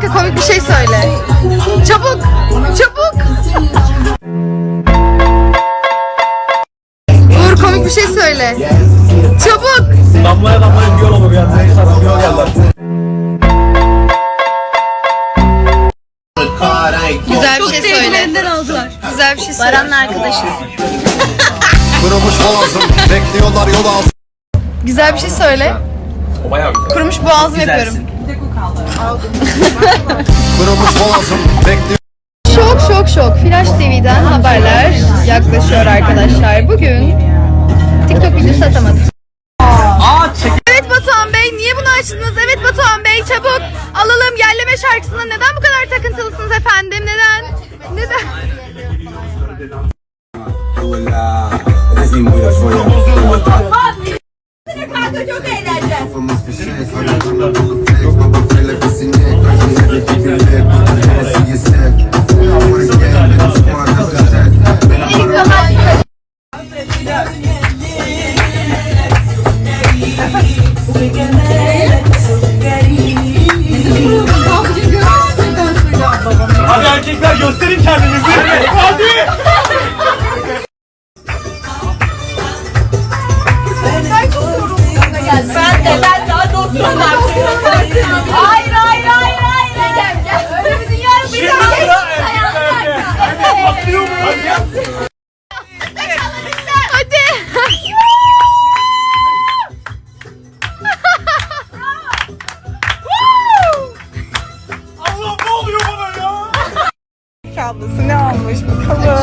Kanka komik bir şey söyle. Çabuk. Çabuk. Uğur komik bir şey söyle. Çabuk. Damlaya damlaya bir yol olur ya. Neyse bir yol yerler. Güzel bir şey söyle. Güzel bir şey söyle. Baran'la arkadaşız. Kırılmış boğazım Bekliyorlar yol altı Güzel bir şey söyle. O bayağı güzel. Kurumuş boğazım yapıyorum. Kırılmış boğazım Bekliyor Şok şok şok. Flash TV'den haberler yaklaşıyor arkadaşlar. Bugün TikTok videosu atamadık. Evet Batuhan Bey niye bunu açtınız? Evet Batuhan Bey çabuk alalım yerleme şarkısına neden bu kadar takıntılısınız efendim? Neden? Neden? Kafamız bir şey Hadi erkekler gösterin kendinizi. Hadi. Ben de ben daha doktorum. Hayır hayır hayır hayır. Gel ablası ne almış bakalım.